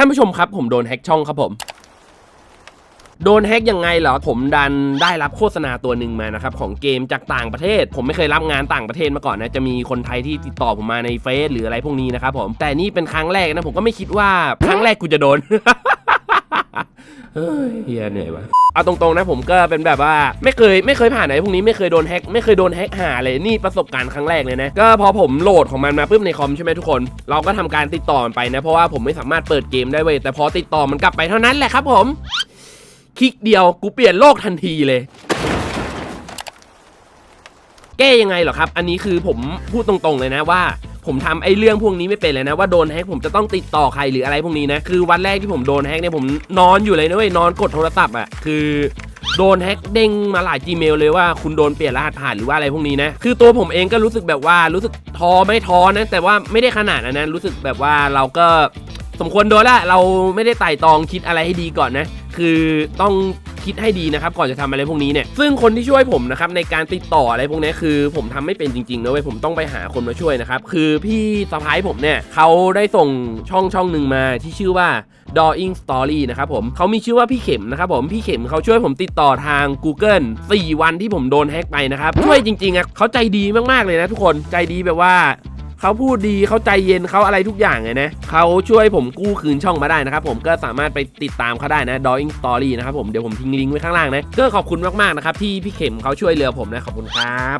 ท่านผู้ชมครับผมโดนแฮ็กช่องครับผมโดนแฮ็กยังไงเหรอ ผมดันได้รับโฆษณาตัวหนึ่งมานะครับ ของเกมจากต่างประเทศ ผมไม่เคยรับงานต่างประเทศมาก่อนนะ จะมีคนไทยที่ติดต่อผมมาในเฟซหรืออะไรพวกนี้นะครับผม แต่นี่เป็นครั้งแรกนะ ผมก็ไม่คิดว่า ครั้งแรกกูจะโดน เฮ้ยเฮียเหนื่อยวะเอาตรงๆนะผมก็เป็นแบบว่าไม่เคยไม่เคยผ่านไหนพวกนี้ไม่เคยโดนแฮกไม่เคยโดนแฮกหาเลยนี่ประสบการณ์ครั้งแรกเลยนะ ก็พอผมโหลดของมันมาปุ๊บในคอมใช่ไหมทุกคน เราก็ทำการติดต่อมันไปนะ เพราะว่าผมไม่สามารถเปิดเกมได้เว้ยแต่พอติดต่อมันกลับไปเท่านั้นแหละครับผม คลิกเดียวกูเปลี่ยนโลกทันทีเลยแก้ยังไงเหรอครับ อันนี้คือผมพูดตรงๆเลยนะว่า ผมทำไอ้เรื่องพวกนี้ไม่เป็นเลยนะว่าโดนแฮกผมจะต้องติดต่อใครหรืออะไรพวกนี้นะคือวันแรกที่ผมโดนแฮกเนี่ยผมนอนอยู่เลยนะเว้ยนอนกดโทรศัพท์อะคือโดนแฮ็กเด้งมาหลาย Gmail เลยว่าคุณโดนเปลี่ยนรหัสผ่านหรือว่าอะไรพวกนี้นะ คือตัวผมเองก็รู้สึกแบบว่ารู้สึกท้อไม่ท้อนะ แต่ว่าไม่ได้ขนาดนั้นนะรู้สึกแบบว่าเราก็สมควรโดนละเราไม่ได้ไต่ตองคิดอะไรให้ดีก่อนนะ คือต้อง คิดให้ดีนะครับก่อนจะทำอะไรพวกนี้เนี่ยซึ่งคนที่ช่วยผมนะครับในการติดต่ออะไรพวกนี้คือ ผมทำไม่เป็นจริงๆนะเว้ยผมต้องไปหาคนมาช่วยนะครับคือพี่สะพ้ายผมเนี่ยเขาได้ส่งช่องช่องหนึ่งมาที่ชื่อว่า Drawing Story นะครับผมเขามีชื่อว่าพี่เข็มนะครับผมพี่เข็มเขาช่วยผมติดต่อทาง Google 4 วันที่ผมโดนแฮ็กไปนะครับช่วยจริงๆอะเขาใจดีมากๆเลยนะทุกคนใจดีแบบว่า เขาพูดดีเขาใจเย็นเขาอะไรทุกอย่างเลยนะเขาช่วยผมกู้คืนช่องมาได้นะครับผมก็สามารถไปติดตามเขาได้นะ Drawing Story นะครับผมเดี๋ยวผมทิ้งลิงก์ไว้ข้างล่างนะก็ขอบคุณมากๆนะครับที่พี่เข็มเขาช่วยเหลือผมนะขอบคุณครับ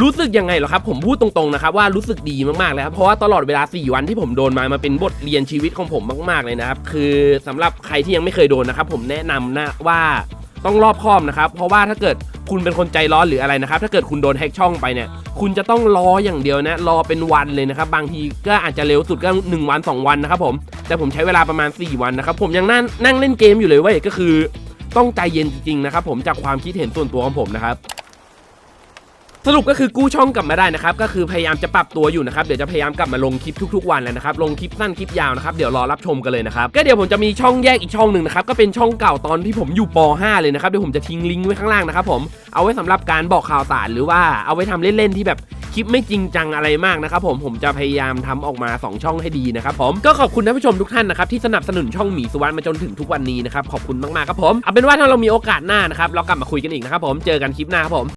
รู้สึกยังไงเหรอครับผมพูดตรงๆนะครับว่ารู้สึกดีมากๆเลยครับเพราะว่าตลอดเวลา 4 วันที่ผมโดนมามาเป็นบทเรียนชีวิตของผมมากๆเลยนะครับคือสำหรับใครที่ยังไม่เคยโดนนะครับผมแนะนำนะว่าต้องรอบคอบนะครับเพราะว่าถ้าเกิด คุณเป็นคนใจร้อนหรืออะไรนะครับ ถ้าเกิดคุณโดนแฮ็กช่องไปเนี่ย คุณจะต้องรออย่างเดียวนะ รอเป็นวันเลยนะครับ บางทีก็อาจจะเร็วสุดก็ 1 วัน 2 วันนะครับผม แต่ผมใช้เวลาประมาณ 4 วันนะครับ ผมยังนั่งนั่งเล่นเกมอยู่เลยเว้ย ก็คือ ต้องใจเย็นจริงๆนะครับผม จากความคิดเห็นส่วนตัวของผมนะครับ สรุปก็คือกู้ช่องกลับมาได้นะครับก็คือพยายามจะปรับตัวอยู่นะครับเดี๋ยวจะพยายามกลับมาลงคลิปทุกๆวันแล้วนะครับลงคลิปสั้นคลิปยาวนะครับเดี๋ยวรอรับชมกันเลยนะครับก็เดี๋ยวผมจะมีช่องแยกอีกช่องหนึ่งนะครับก็เป็นช่องเก่าตอนที่ผมอยู่ป .5 เลยนะครับเดี๋ยวผมจะทิ้งลิงก์ไว้ข้างล่างนะครับผมเอาไว้สำหรับการบอกข่าวสารหรือว่าเอาไว้ทำเล่นๆที่แบบคลิปไม่จริงจังอะไรมากนะครับผมผมจะพยายามทำออกมา 2 ช่องให้ดีนะครับผมก็ขอบคุณท่านผู้ชมทุกท่านนะครับที่สนับสนุนช่องหมีสุวรรณมาจนถึงทุกวันนี้นะครับขอบคุณมากๆครับผมเอาเป็นว่าถ้าเรามีโอกาสหน้านะครับเรากลับมาคุยกันอีกนะครับผมเจอกันคลิปหน้าครับผม